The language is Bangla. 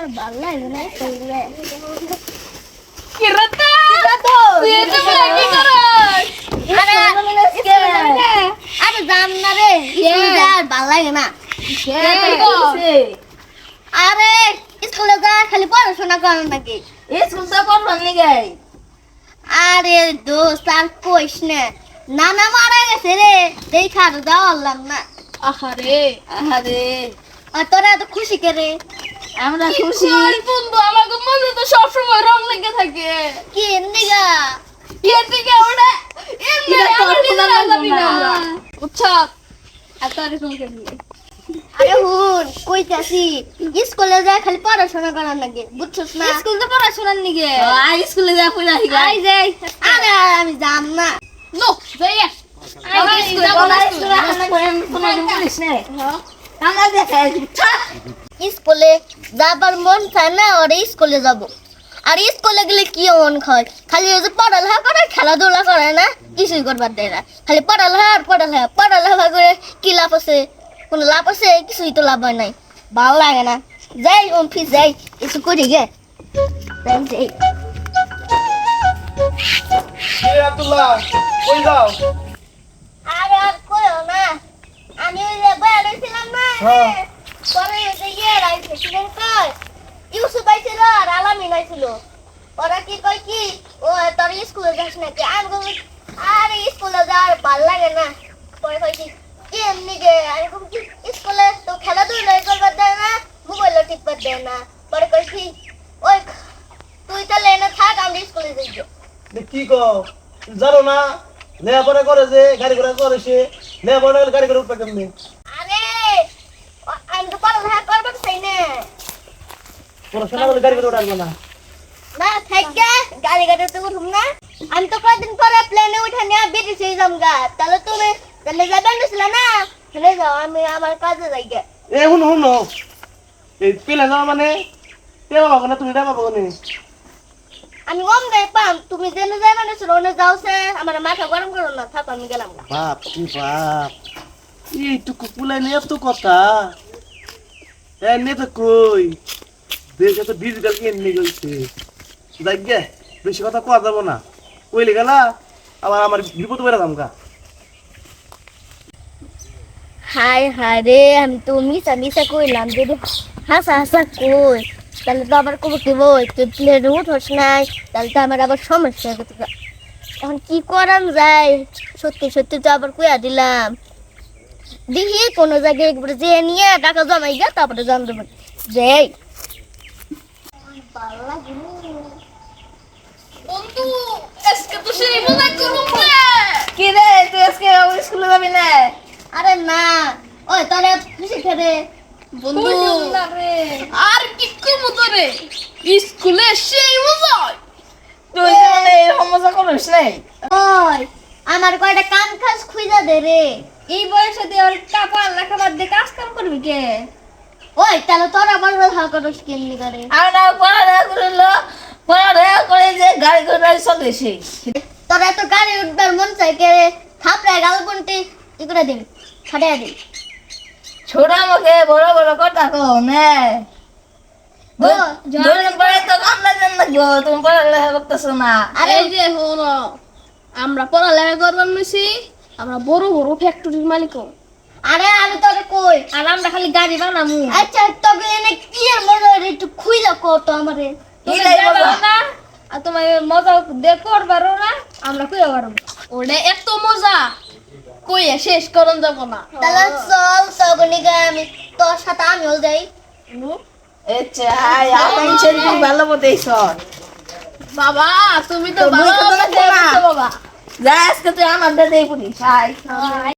আর ভালো লাগে না করলে কিরতা তুই এত কি করস? আরে আরে জান না রে স্কুলে আর ভালো লাগে না। আরে স্কুলে যা খালি পড়াশোনা করার নাকি। স্কুল তো করবার নি গাই আরে দোস্ত আর কইস না। নানা মারা গেছে রে দেখা আর যাওয়ার না আহারে আহারে। আর তোরা এত খুশি কে রে? আমরা খুশি বন্ধু আমাকে মনে তো সব সময় রং লেগে থাকে কি এর ওটা এমনি আমার নিজের আজাবি না উচ্ছা এত আর তোমাকে আরে হুন কইতাছি স্কুলে যা খালি পড়াশোনা করার নাকি বুঝছস না স্কুল তো পড়াশোনার নিগে আই স্কুলে যা পড়া হিগা আই যাই আরে আমি যাম না নো যাই আমি স্কুলে পড়াশোনা স্কুলে আমরা কোনোদিন নেই আমরা দেখাই স্কুলে যাবার মন চায় না ওরে স্কুলে যাব। আর স্কুলে গেলে কি মন খায় খালি ওই যে পড়ালেখা করে খেলাধুলা করে না? কিছুই করবার দেয় না। খালি পড়ালেখা আর পড়ালেখা। পড়ালেখা করে কি লাভ আছে? কোনো লাভ আছে? কিছুই তো লাভ হয় নাই। ভালো লাগে না। যাই অফিস যাই কিছু করি গে। যাই যাই এ আব্দুল্লাহ কই যাও আর আর কইও না আমি ওই যে বাইরে ছিলাম না হ্যাঁ। পরে ইয়ে রাইছে ছিলেন কয় ইউসুফ আইছিল আর আলামিন আইছিল। ওরা কি কয় কি ও তোর স্কুলে যাস নাকি? আমি আরে স্কুলে যাওয়ার ভালো লাগে না। পরে কয় কি এমনি যে আমি কি স্কুলে তো খেলাধুলা করবার দেয় না মোবাইলও টিপবার দেয় না। পরে কয় কি ওই তুই তাহলে এনে থাক আমি স্কুলে যাই কি কো জানো না লেখাপড়া করে যে গাড়ি ঘোড়া করে সে লেখাপড়া গাড়ি ঘোড়া উঠবে কেমনি? আরে ও- আমি তো পড়ালেখা না। পড়াশোনা করলে গাড়ি ঘোড়া উঠবে না? না থাকবে গাড়ি গাড়িতে উঠুম না। আমি তো কয়েকদিন পরে প্লেনে উঠে নিয়ে বেরিয়েছি যাম তাহলে তুমি তাহলে যাবেন নিছিল না? চলে যাও আমি আমার কাজে যাই গে। এ শুনো শুনো। এই পেলে যাওয়া মানে? তে না তুমি পাবো না আমি ওম গাই পাম। তুমি জেনে যাই মানে ছিল ওনে যাওছে আমার মাথা গরম করো না থাকো আমি গেলাম বাপ কি বাপ। এইটুকু পুলাই নিয়ে এত কথা? এ নে তো কই? দেশে তো এমনি বেশি কথা যাব না। কইলে গেলা? আবার আমার বিপদ বেড়ে দাম গা হাই আমি তো মিশা মিশা কইলাম যদি হাসা হাসা কই? তাহলে তো আবার কবে কি বই তুই উঠোস নাই, তাহলে তো আমার আবার সমস্যা এখন কি করাম যায়? সত্যি সত্যি তো আবার কুয়া দিলাম। দেখি কোনো জায়গায় একবার যে নিয়ে টাকা জমাই গা তারপরে জান দেবেন যাই। বন্ধু আরে না। ওই তোরে খুশি খেলে বন্ধু আর কি কম তোরে স্কুলে সেই মজা। তুই যে মানে এরকম মজা করিস নাই? ওই আমার কয়টা কাম কাজ খুঁজা দে রে। এই বয়সে দিয়ে ওর টাকা লেখা বাদ দিয়ে কাজ কাম করবি কে? ওই তাহলে তোরা বলব ভালো করিস কেমনি করে। আমরা পড়ালেখা করল পড়ালেখা করে যে গাড়ি ঘোড়া চলে সেই তোরা তো গাড়ি উঠবার মন চাই কে থাপড়ে গাল বন্টি ই করে দিবি? ফাটিয়ে দিবি। ছোট আমাকে বড় বড় কথা কো নে। ও, দুদিন পরে তো কামলা দেন লাগবো তুমি পড়ালেখা করতেছো না। আরে যে হন আমরা পড়ালেখা করবার নিছি। আমরা বড় বড় ফ্যাক্টরির মালিক। আরে আমি তোরে কই? আর আমরা খালি গাড়ি বানামু। আচ্ছা তোকে এনে কি এর মনে হয় একটু খুইলা কত আমারে। না। আর তোমার মজা দে করবারও না আমরা কই পারব ওটা এত মজা! কইয়া শেষ করন যাব না। তাহলে চল নিগে আমি তোর সাথে আমিও যাই। আচ্ছা ভালো মতো বাবা তুমি তো ভালো। বাবা। যা আজকে তুই আমার দাদা পুলিশ আয়